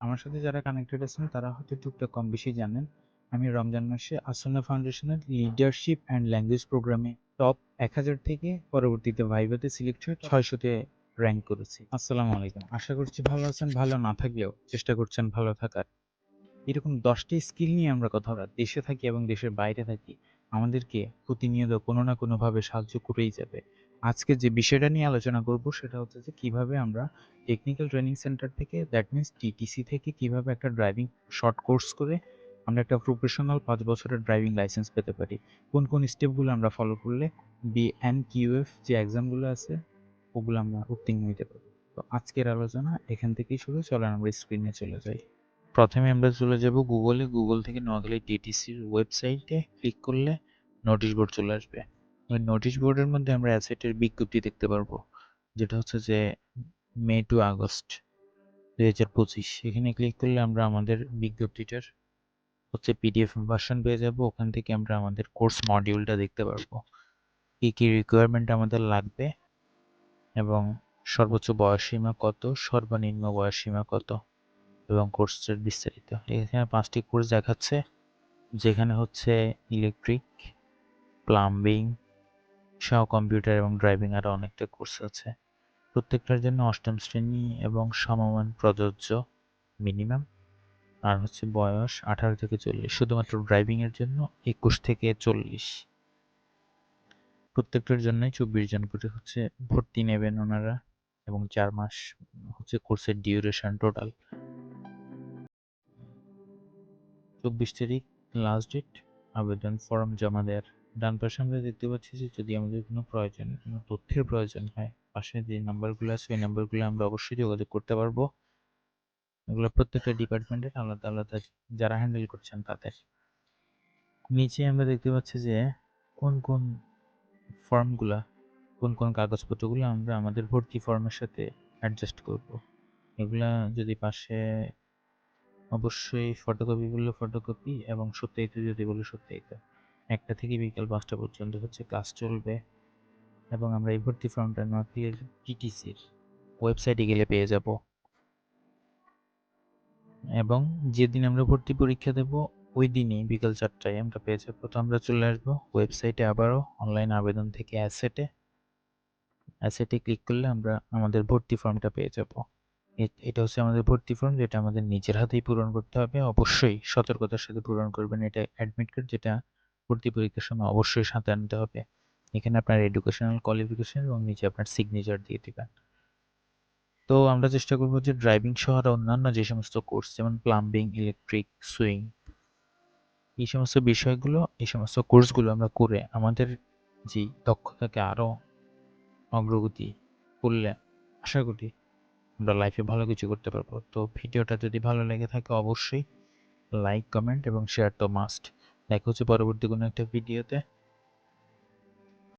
আমার সাথে যারা কানেক্টেড আছেন, তারা হয়তো টুকটাক কম বেশি জানেন, আমি রমজান মাসে আসনা ফাউন্ডেশনের লিডারশিপ অ্যান্ড ল্যাঙ্গুয়েজ প্রোগ্রামে টপ এক হাজার থেকে পরবর্তীতে ভাইভাতে সিলেক্ট হয়ে ছয়শোতে র্যাঙ্ক করেছি। আসসালামু আলাইকুম। আশা করছি ভালো আছেন, ভালো না থাকলেও চেষ্টা করছেন ভালো থাকার। এরকম দশটি স্কিল নিয়ে আমরা কথা বলা দেশে থাকি এবং দেশের বাইরে থাকি, আমাদেরকে প্রতিনিয়ত কোনো না কোনোভাবে সাহায্য করেই যাবে। আজকে যে বিষয়টা নিয়ে আলোচনা করব সেটা হচ্ছে যে কীভাবে আমরা টেকনিক্যাল ট্রেনিং সেন্টার থেকে দ্যাট মিনস টিটিসি থেকে কীভাবে একটা ড্রাইভিং শর্ট কোর্স করে আমরা একটা প্রফেশনাল পাঁচ বছরের ড্রাইভিং লাইসেন্স পেতে পারি। কোন কোন স্টেপগুলো আমরা ফলো করলে বি এন কিউএফ যে এক্সামগুলো আছে, ওগুলো আমরা উত্তীর্ণ হতে পারি তো আজকের আলোচনা এখান থেকেই শুরু, চলেন আমরা স্ক্রিনে চলে যাই। প্রথমে আমরা চলে যাব গুগলে গুগল থেকে নোয়াখালী টিটিসির ওয়েবসাইটে ক্লিক করলে নোটিশ বোর্ড চলে আসবে। নোটিশ বোর্ডের মধ্যে আমরা অ্যাসেটের বিজ্ঞপ্তি দেখতে পারব। যেটা হচ্ছে যে, মে টু আগস্ট দুই হাজার পঁচিশ। এখানে ক্লিক করলে আমরা আমাদের বিজ্ঞপ্তিটার হচ্ছে পিডিএফ ভার্সন পেয়ে যাব। ওখান থেকে আমরা আমাদের কোর্স মডিউলটা দেখতে পারব। কী কী রিকোয়ারমেন্ট আমাদের লাগবে? এবং সর্বোচ্চ বয়সসীমা কত? সর্বনিম্ন বয়সসীমা কত? এবং কোর্সের বিস্তারিত। এখানে পাঁচটি কোর্স দেখাচ্ছে। যেখানে হচ্ছে ইলেকট্রিক প্লাম্বিং সহ কম্পিউটার এবং ড্রাইভিং আরও অনেকটা কোর্স আছে। প্রত্যেকটার জন্য অষ্টম শ্রেণি এবং সমমান প্রযোজ্য মিনিমাম আর হচ্ছে বয়স আঠারো থেকে চল্লিশ, শুধুমাত্র ড্রাইভিংয়ের জন্য একুশ থেকে চল্লিশ। প্রত্যেকটার জন্যই চব্বিশ জন করে হচ্ছে ভর্তি নেবেন ওনারা এবং চার মাস হচ্ছে কোর্সের ডিউরেশন টোটাল চব্বিশ তারিখ লাস্ট ডেট আবেদন ফর্ম জমা দেওয়ার। ডান পাশে আমরা দেখতে পাচ্ছি যে যদি আমাদের কোনো প্রয়োজন, কোনো তথ্যের প্রয়োজন হয়, পাশে যে নাম্বারগুলো আছে, ওই নাম্বারগুলো আমরা অবশ্যই যোগাযোগ করতে পারব। এগুলো প্রত্যেকটা ডিপার্টমেন্টের আলাদা আলাদা যারা হ্যান্ডেল করছেন তাদের। নিচে আমরা দেখতে পাচ্ছি যে কোন কোন ফর্মগুলা, কোন কোন কাগজপত্রগুলো আমরা আমাদের ভর্তি ফর্মের সাথে অ্যাডজাস্ট করব। এগুলা যদি পাশে অবশ্যই ফটোকপি বললে ফটোকপি এবং সত্যায়িত যদি বলে সত্যায়িত। একটা থেকে বিকাল পাঁচটা পর্যন্ত হচ্ছে ক্লাস চলবে এবং আমরা এই ভর্তি ফর্মটা নোয়াখালীর টিটিসির ওয়েবসাইটে গেলে পেয়ে যাব। এবং যেদিন আমরা ভর্তি পরীক্ষা দেব, ওই দিনই বিকাল চারটায় আমরা পেয়ে যাব। তো আমরা চলে আসব ওয়েবসাইটে আবারও অনলাইন আবেদন থেকে অ্যাসেটে অ্যাসেটে ক্লিক করলে আমরা আমাদের ভর্তি ফর্মটা পেয়ে যাব। এটা হচ্ছে আমাদের ভর্তি ফর্ম যেটা আমাদের নিজের হাতেই পূরণ করতে হবে। অবশ্যই সতর্কতার সাথে পূরণ করবেন। এটা অ্যাডমিট কার্ড যেটা ভর্তি পরীক্ষার সময় অবশ্যই সাঁতার আনতে হবে। এখানে আপনার এডুকেশনাল কোয়ালিফিকেশন এবং নিচে আপনার সিগনেচার দিয়ে দেবেন। তো আমরা চেষ্টা করব যে ড্রাইভিং সহ আর অন্যান্য যে সমস্ত কোর্স যেমন প্লাম্বিং ইলেকট্রিক সুইং এই সমস্ত বিষয়গুলো, এই সমস্ত কোর্সগুলো আমরা করে আমাদের যে দক্ষতাকে আরও অগ্রগতি করলে আশা করি আমরা লাইফে ভালো কিছু করতে পারব। তো ভিডিওটা যদি ভালো লেগে থাকে অবশ্যই লাইক কমেন্ট এবং শেয়ার তো মাস্ট দেখা হচ্ছে পরবর্তী কোনো একটা ভিডিওতে